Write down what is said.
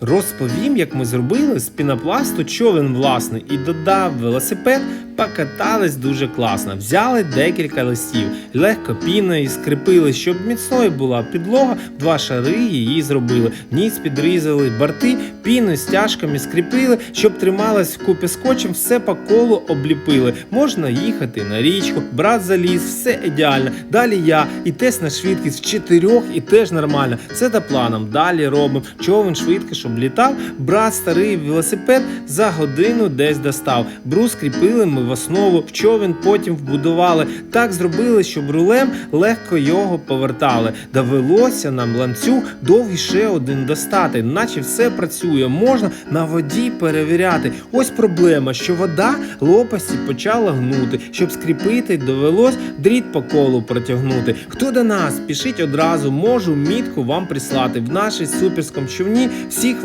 Розповім, як ми зробили з пінопласту човен власний і додав велосипед, покатались дуже класно. Взяли декілька листів, легко піною скріпили, щоб міцною була підлога, два шари її зробили. Ніц підрізали, борти піною стяжками скріпили, щоб трималась вкупі скотчем, все по колу обліпили. Можна їхати на річку, брат заліз, все ідеально. Далі я і тест на швидкість в чотирьох і теж нормально. Це за планом. Далі робимо човен швидко, щоб літав. Брат старий велосипед за годину десь достав. Брус кріпили ми в основу, в човен потім вбудували. Так зробили, щоб рулем легко його повертали. Довелося нам ланцюг довгий ще один достати, наче все працює. Можна на воді перевіряти. Ось проблема, що вода лопасті почала гнути. Щоб скріпити, довелось дріт по колу протягнути. Хто до нас? Пишіть одразу, можу мітку вам прислати. В нашій суперському човні всіх